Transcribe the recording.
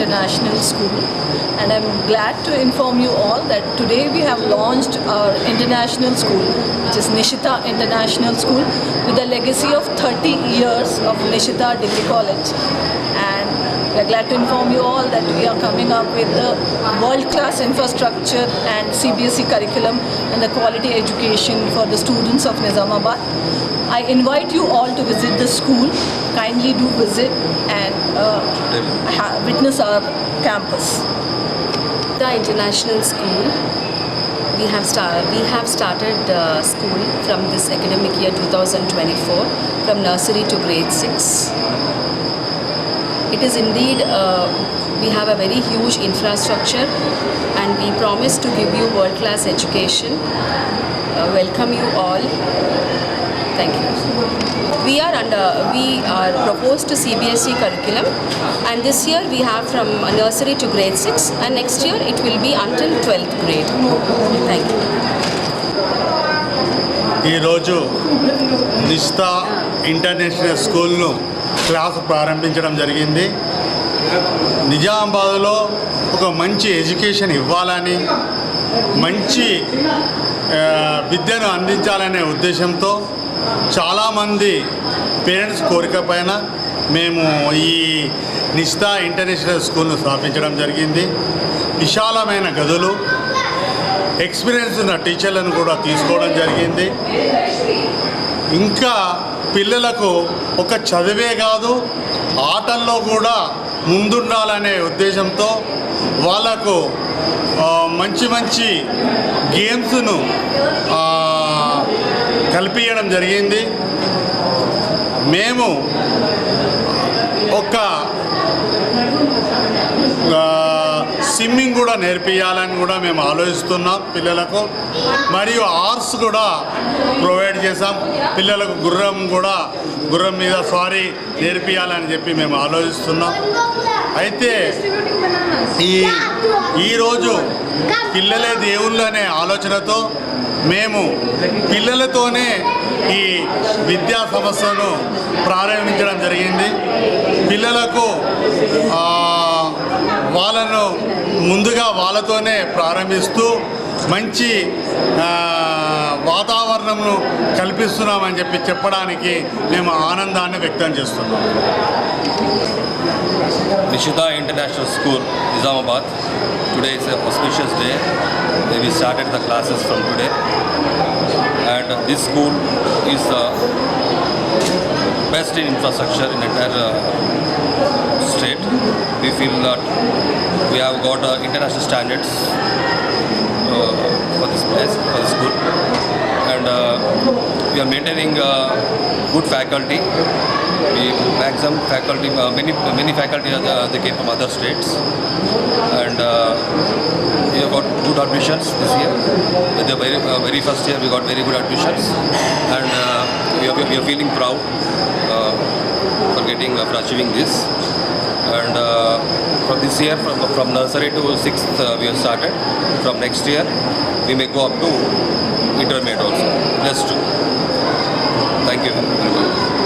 International School and I'm glad to inform you all that today we have launched our international school which is Nishita International School with a legacy of 30 years of Nishita Degree College and we are glad to inform you all that we are coming up with the world-class infrastructure and CBSE curriculum and the quality education for the students of Nizamabad. I invite you all to visit the school. Kindly do visit and uh, witness our campus. the international school we have star- we have started school from this academic year 2024 from nursery to grade 6 it is indeed uh, we have a very huge infrastructure and we promise to give you world class education. Uh, welcome you all. Thank you we are under we are proposed to cbse curriculum and this year we have from nursery to grade 6 and next year it will be until 12th grade thank you ఈరోజు Nishtha international స్కూల్ను class ప్రారంభించడం జరిగింది నిజామాబాద్లో ఒక మంచి education ఇవ్వాలని మంచి విద్యను అందించాలనే ఉద్దేశంతో చాలామంది పేరెంట్స్ కోరిక పైన మేము ఈ నిష్ఠా ఇంటర్నేషనల్ స్కూల్ను స్థాపించడం జరిగింది. విశాలమైన గదులు ఎక్స్పీరియన్స్ ఉన్న టీచర్లను కూడా తీసుకోవడం జరిగింది. ఇంకా పిల్లలకు ఒక చదివే కాదు ఆటల్లో కూడా ముందుండాలనే ఉద్దేశంతో వాళ్ళకు మంచి మంచి గేమ్స్ను కల్పించడం జరిగింది. మేము ఒక స్విమ్మింగ్ కూడా నేర్పించాలని కూడా మేము ఆలోచిస్తున్నాం పిల్లలకు. మరియు ఆర్ట్స్ కూడా ప్రొవైడ్ చేసాం పిల్లలకు గుర్రం కూడా గుర్రం మీద సారీ నేర్పించాలని చెప్పి మేము ఆలోచిస్తున్నాం. అయితే ఈ ఈరోజు పిల్లలే దేవుళ్ళు అనే ఆలోచనతో మేము పిల్లలతోనే ఈ విద్యా సంస్థను ప్రారంభించడం జరిగింది. పిల్లలకు వాళ్ళను ముందుగా వాళ్ళతోనే ప్రారంభిస్తూ మంచి వాతావరణంను కల్పిస్తున్నామని చెప్పి చెప్పడానికి మేము ఆనందాన్ని వ్యక్తం చేస్తున్నాం. Nishita International School, Nizamabad. Today is a auspicious day. We started the classes from today. And this school is the best in infrastructure in entire uh, state. We feel that we have got uh, international standards uh, for this place, for the school. And uh, we are maintaining uh, good faculty. We maximum faculty, uh, many many faculty are the, they came from other states, and uh, we have got good admissions this year. The very uh, very first year, we got very good admissions, and uh, we, are, we are feeling proud uh, for getting uh, for achieving this. And uh, from this year, from from nursery to sixth, uh, we have started. From next year, we may go up to intermediate also. Plus two. Thank you.